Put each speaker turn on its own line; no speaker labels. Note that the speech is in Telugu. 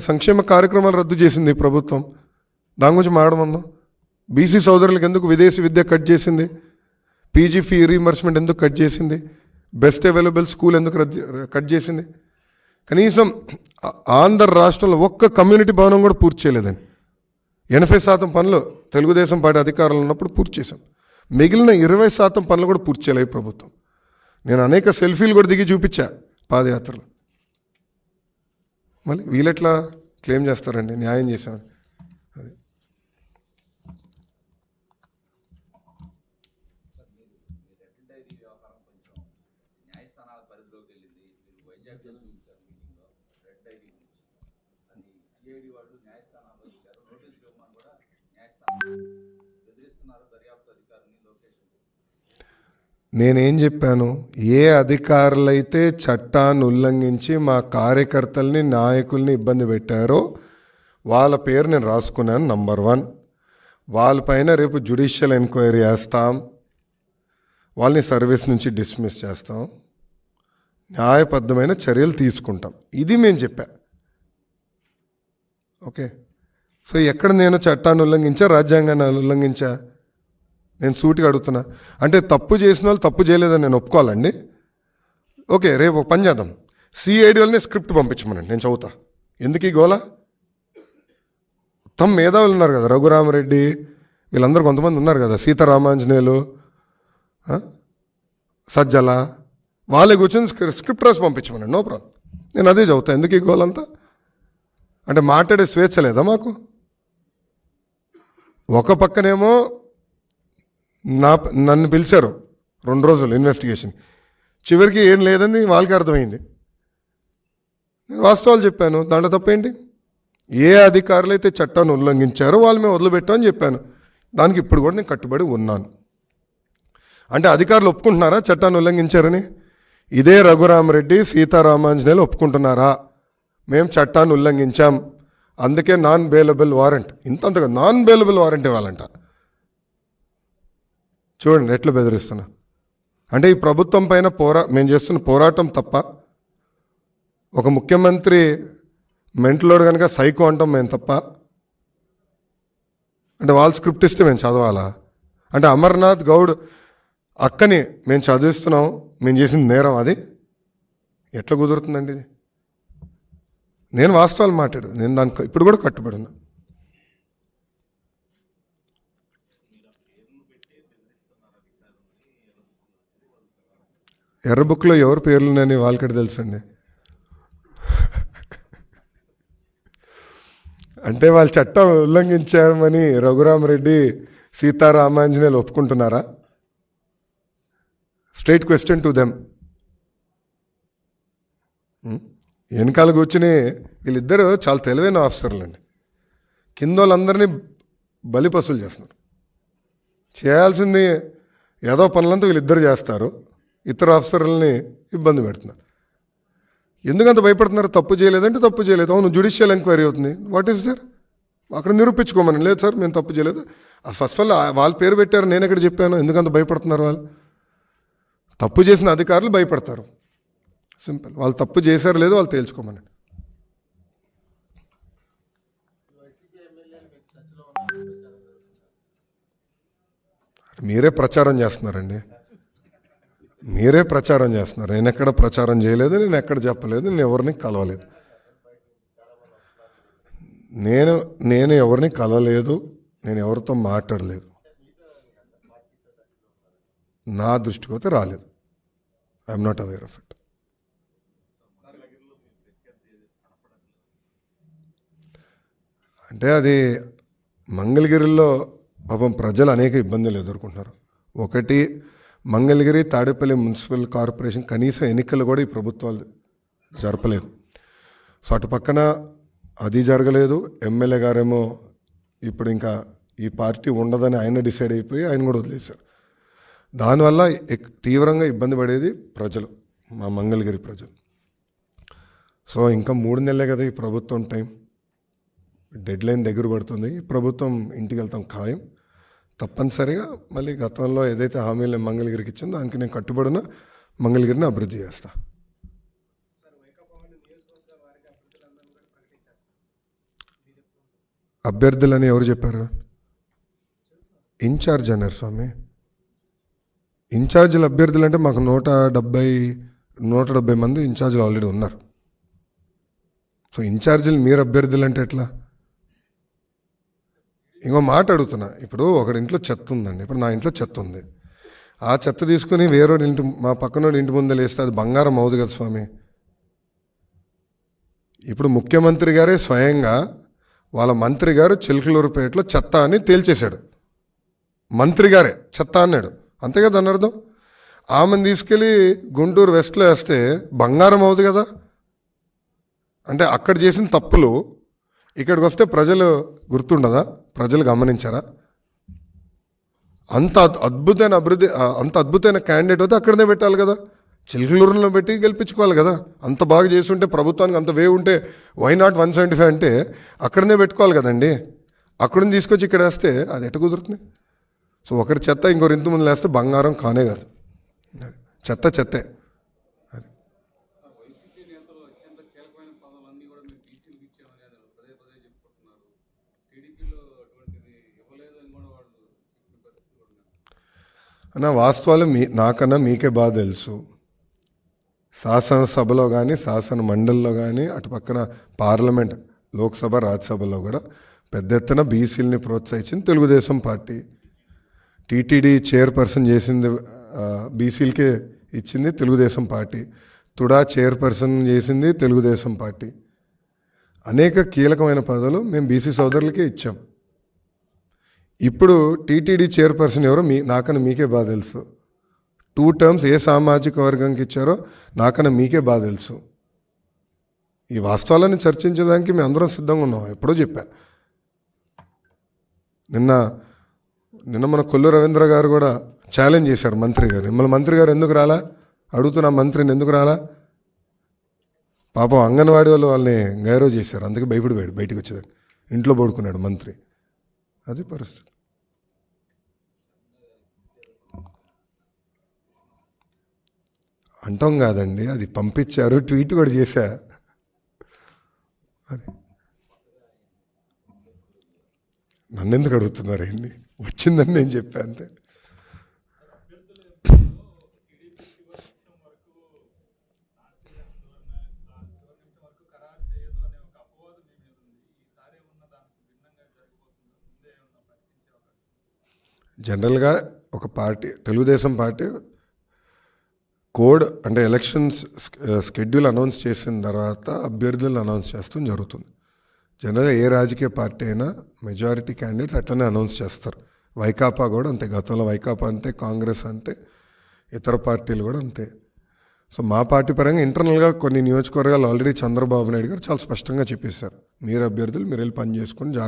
సంక్షేమ కార్యక్రమాలు రద్దు చేసింది ప్రభుత్వం. దాని గురించి మాట్లాడమన్నా బీసీ సోదరులకు ఎందుకు విదేశీ విద్య కట్ చేసింది? పీజీ ఫీ రీఎంబర్స్మెంట్ ఎందుకు కట్ చేసింది? బెస్ట్ అవైలబుల్ స్కూల్ ఎందుకు రద్దు కట్ చేసింది? కనీసం ఆంధ్ర రాష్ట్రంలో ఒక్క కమ్యూనిటీ భవనం కూడా పూర్తి చేయలేదండి. ఎనభై శాతం పనులు తెలుగుదేశం పార్టీ అధికారంలో ఉన్నప్పుడు పూర్తి చేశాం. మిగిలిన ఇరవై శాతం పనులు కూడా పూర్తి చేయలేదు ప్రభుత్వం. నేను అనేక సెల్ఫీలు కూడా దిగి చూపించా పాదయాత్రలో. మళ్ళీ వీళ్ళెట్లా క్లెయిమ్ చేస్తారండి న్యాయం చేశామని అది
న్యాయస్థానాల పరిధిలోకి వెళ్ళింది మీరు వైజాగ్ మీటింగ్లో రెడ్ డైరీ వాళ్ళు కూడా న్యాయస్థానం బెదిరిస్తున్నారు దర్యాప్తు అధికారిని లోకేష్
నేనేం చెప్పాను? ఏ అధికారులైతే చట్టాన్ని ఉల్లంఘించి మా కార్యకర్తల్ని నాయకుల్ని ఇబ్బంది పెట్టారో వాళ్ళ పేరు నేను రాసుకున్నాను నంబర్ వన్. వాళ్ళపైన రేపు జ్యుడిషియల్ ఎంక్వైరీ చేస్తాం. వాళ్ళని సర్వీస్ నుంచి డిస్మిస్ చేస్తాం. న్యాయబద్ధమైన చర్యలు తీసుకుంటాం. ఇది మేము చెప్పా. ఓకే? సో ఎక్కడ నేను చట్టాన్ని ఉల్లంఘించా రాజ్యాంగాన్ని ఉల్లంఘించా? నేను సూటిగా అడుగుతున్నా. అంటే తప్పు చేసిన వాళ్ళు తప్పు చేయలేదని నేను ఒప్పుకోవాలండి. ఓకే రేపు పని చేద్దాం. సిఐడి వాళ్ళని స్క్రిప్ట్ పంపించమనండి నేను చదువుతా. ఎందుకు ఈ గోల? తమ మేధావులు ఉన్నారు కదా రఘురామరెడ్డి వీళ్ళందరూ కొంతమంది ఉన్నారు కదా సీతారామాంజనేయులు సజ్జల వాళ్ళే కూర్చొని స్క్రి- స్క్రిప్ట్ రాసి పంపించమనండి నో ప్రాబ్లం. నేను అదే చదువుతా ఎందుకు ఈ గోలంతా అంటే మాట్లాడే స్వేచ్ఛ లేదా మాకు? ఒక పక్కనేమో నా నన్ను పిలిచారు. రెండు రోజులు ఇన్వెస్టిగేషన్ చివరికి ఏం లేదని వాళ్ళకి అర్థమైంది. నేను వాస్తవాలు చెప్పాను. దాంట్లో తప్పేంటి? ఏ అధికారులు అయితే చట్టాన్ని ఉల్లంఘించారో వాళ్ళు మేము వదిలిపెట్టామని చెప్పాను. దానికి ఇప్పుడు కూడా నేను కట్టుబడి ఉన్నాను. అంటే అధికారులు ఒప్పుకుంటున్నారా చట్టాన్ని ఉల్లంఘించారని? ఇదే రఘురామరెడ్డి సీతారామాంజనేయులు ఒప్పుకుంటున్నారా? మేము చట్టాన్ని ఉల్లంఘించాం. అందుకే నాన్ బెయిలబుల్ వారెంట్ ఇంతంతగా నాన్ బెయిలబుల్ వారెంట్ ఇవ్వాలంట. చూడండి ఎట్లా బెదిరిస్తున్నా. అంటే ఈ ప్రభుత్వం పైన పోరా మేము చేస్తున్న పోరాటం తప్ప ఒక ముఖ్యమంత్రి మెంటలోడు కనుక సైకో అంటాం మేము తప్ప అంటే వాళ్ళ స్క్రిప్ట్ ఇస్తే మేము చదవాలా? అంటే అమర్నాథ్ గౌడ్ అక్కని మేము చదివిస్తున్నాం మేము చేసిన నేరం అది. ఎట్లా కుదురుతుందండి ఇది? నేను వాస్తవాలు మాట్లాడు నేను దానికి ఇప్పుడు కూడా కట్టుబడి ఎర్ర బుక్లో ఎవరి పేర్లు ఉన్నాయని వాళ్ళకి తెలుసండి. అంటే వాళ్ళు చట్టం ఉల్లంఘించారని రఘురామరెడ్డి సీతారామాంజనేయులు ఒప్పుకుంటున్నారా? స్ట్రైట్ క్వశ్చన్ టు దెమ్ వెనకాల కూర్చుని వీళ్ళిద్దరూ చాలా తెలివైన ఆఫీసర్లు అండి కింద వాళ్ళందరినీ బలిపసులు చేస్తున్నారు. చేయాల్సింది ఏదో పనులంతా వీళ్ళిద్దరు చేస్తారు. ఇతర ఆఫీసర్లని ఇబ్బంది పెడుతున్నారు. ఎందుకంత భయపడుతున్నారు? తప్పు చేయలేదంటే తప్పు చేయలేదు. అవును జుడిషియల్ ఎంక్వైరీ అవుతుంది. వాట్ ఈస్ దర్ అక్కడ నిరూపించుకోమని. లేదు సార్ మేము తప్పు చేయలేదు. ఫస్ట్ ఆల్ వాళ్ళ పేరు పెట్టారు నేను ఎక్కడ చెప్పాను? ఎందుకంత భయపడుతున్నారు వాళ్ళు? తప్పు చేసిన అధికారులు భయపడతారు. సింపుల్ వాళ్ళు తప్పు చేశారు లేదో వాళ్ళు తేల్చుకోమని. మీరే ప్రచారం చేస్తున్నారండి. మీరే ప్రచారం చేస్తున్నారు. నేను ఎక్కడ ప్రచారం చేయలేదు నేను ఎక్కడ చెప్పలేదు నేను ఎవరిని కలవలేదు. నేను నేను ఎవరిని కలవలేదు నేను ఎవరితో మాట్లాడలేదు. నా దృష్టికి అయితే రాలేదు. I'm not aware of it అంటే అది మంగళగిరిలో పాపం ప్రజలు అనేక ఇబ్బందులు ఎదుర్కొంటున్నారు. ఒకటి మంగళగిరి తాడేపల్లి మున్సిపల్ కార్పొరేషన్ కనీసం ఎన్నికలు కూడా ఈ ప్రభుత్వాలు జరపలేదు. సో అటు పక్కన అది జరగలేదు. ఎమ్మెల్యే గారేమో ఇప్పుడు ఇంకా ఈ పార్టీ ఉండదని ఆయన డిసైడ్ అయిపోయి ఆయన కూడా వదిలేశారు. దానివల్ల ఎక్- తీవ్రంగా ఇబ్బంది పడేది ప్రజలు మా మంగళగిరి ప్రజలు. సో ఇంకా మూడు నెలలే కదా ఈ ప్రభుత్వం టైం. డెడ్ లైన్ దగ్గర పడుతుంది. ఈ ప్రభుత్వం ఇంటికి వెళ్తాం ఖాయం. తప్పనిసరిగా మళ్ళీ గతంలో ఏదైతే హామీలు మంగళగిరికి ఇచ్చిందో దానికి నేను కట్టుబడిన మంగళగిరిని అభివృద్ధి చేస్తా. అభ్యర్థులని ఎవరు చెప్పారు? ఇన్ఛార్జ్ అన్నారు స్వామి. ఇన్ఛార్జీల అభ్యర్థులు అంటే మాకు నూట డెబ్బై నూట డెబ్బై మంది ఇన్ఛార్జీలు ఆల్రెడీ ఉన్నారు. సో ఇన్ఛార్జీలు మీరు అభ్యర్థులు అంటే ఎట్లా? ఇంకో మాట అడుగుతున్నా. ఇప్పుడు ఒకడి ఇంట్లో చెత్త ఉందండి. ఇప్పుడు నా ఇంట్లో చెత్త ఉంది. ఆ చెత్త తీసుకుని వేరేవాడి ఇంటి మా పక్కనోడి ఇంటి ముందే లేస్తే అది బంగారం అవుదు కదా స్వామి. ఇప్పుడు ముఖ్యమంత్రి గారే స్వయంగా వాళ్ళ మంత్రి గారు చిలకలూరుపేటలో చెత్త అని తేల్చేశాడు. మంత్రి గారే చెత్త అన్నాడు. అంతే కదా అని అర్థం? ఆమెను తీసుకెళ్ళి గుంటూరు వెస్ట్లో వేస్తే బంగారం అవుదు కదా? అంటే అక్కడ చేసిన తప్పులు ఇక్కడికి వస్తే ప్రజలు గుర్తుండదా? ప్రజలు గమనించారా? అంత అద్- అద్భుతమైన అభివృద్ధి అంత అద్భుతమైన క్యాండిడేట్ అయితే అక్కడనే పెట్టాలి కదా. చిలుకలూరులో పెట్టి గెలిపించుకోవాలి కదా. అంత బాగా చేస్తుంటే ప్రభుత్వానికి అంత వే ఉంటే why not one seventy five అంటే అక్కడనే పెట్టుకోవాలి కదండి. అక్కడిని తీసుకొచ్చి ఇక్కడ వేస్తే అది ఎట్ట కుదురుతుంది? సో ఒకరి చెత్త ఇంకొకరి ఇంటి ముందు వేస్తే బంగారం కానే కాదు. చెత్త చెత్తే
వైసీపీ నేతలు అత్యంత కీలకమైన పదవులన్నీ కూడా మేము బీసీలకు ఇచ్చామని అని పదే పదే చెప్పుకుంటున్నారు టీడీపీలో అటువంటిది ఇవ్వలేదు అని కూడా వాళ్ళు చెప్పిన పరిస్థితి కూడా నా
అన్న వాస్తవాలు మీ నాకన్నా మీకే బాగా తెలుసు. శాసనసభలో కానీ శాసన మండలిలో కానీ అటు పక్కన పార్లమెంట్ లోక్సభ రాజ్యసభలో కూడా పెద్ద ఎత్తున బీసీలని ప్రోత్సహించింది తెలుగుదేశం పార్టీ. టీటీడీ చైర్పర్సన్ చేసింది బీసీలకే ఇచ్చింది తెలుగుదేశం పార్టీ. తుడా చైర్పర్సన్ చేసింది తెలుగుదేశం పార్టీ. అనేక కీలకమైన పదవులు మేము బీసీ సోదరులకే ఇచ్చాం. ఇప్పుడు టీటీడీ చైర్పర్సన్ ఎవరో మీ నాకన్నా మీకే బాగా తెలుసు. టూ టర్మ్స్ ఏ సామాజిక వర్గంకి ఇచ్చారో నాకన్నా మీకే బాగా తెలుసు. ఈ వాస్తవాలను చర్చించడానికి మేము అందరం సిద్ధంగా ఉన్నాం. ఎప్పుడో చెప్పా. నిన్న నిన్న మన కొల్లు రవీంద్ర గారు కూడా ఛాలెంజ్ చేశారు మంత్రి గారు. మిమ్మల్ని మంత్రి గారు ఎందుకు రాలా? అడుగుతున్నా మంత్రిని ఎందుకు రాలా? పాపం అంగన్వాడీ వాళ్ళు వాళ్ళని గైరవ్ చేశారు. అందుకే భయపడిపోయాడు బయటకు వచ్చేదానికి ఇంట్లో పడుకున్నాడు మంత్రి. అది పరిస్థితి. అంటాం కాదండి అది పంపించారు ట్వీట్ కూడా చేశా. అది నన్ను ఎందుకు అడుగుతున్నారు ఏంటి వచ్చిందని నేను చెప్పా అంతే. జనరల్గా ఒక పార్టీ తెలుగుదేశం పార్టీ కోడ్ అంటే ఎలక్షన్స్ స్కెడ్యూల్ అనౌన్స్ చేసిన తర్వాత అభ్యర్థులను అనౌన్స్ చేస్తాం జరుగుతుంది. జనరల్గా ఏ రాజకీయ పార్టీ అయినా మెజారిటీ క్యాండిడేట్స్ అట్లనే అనౌన్స్ చేస్తారు. వైకాపా కూడా అంతే గతంలో వైకాపా అంతే కాంగ్రెస్ అంతే ఇతర పార్టీలు కూడా అంతే. సో మా పార్టీ పరంగా ఇంటర్నల్గా కొన్ని నియోజకవర్గాలు ఆల్రెడీ చంద్రబాబు నాయుడు గారు చాలా స్పష్టంగా చెప్పేశారు. మీరు అభ్యర్థులు మీరు వెళ్ళి పని చేసుకొని జాగ్రత్త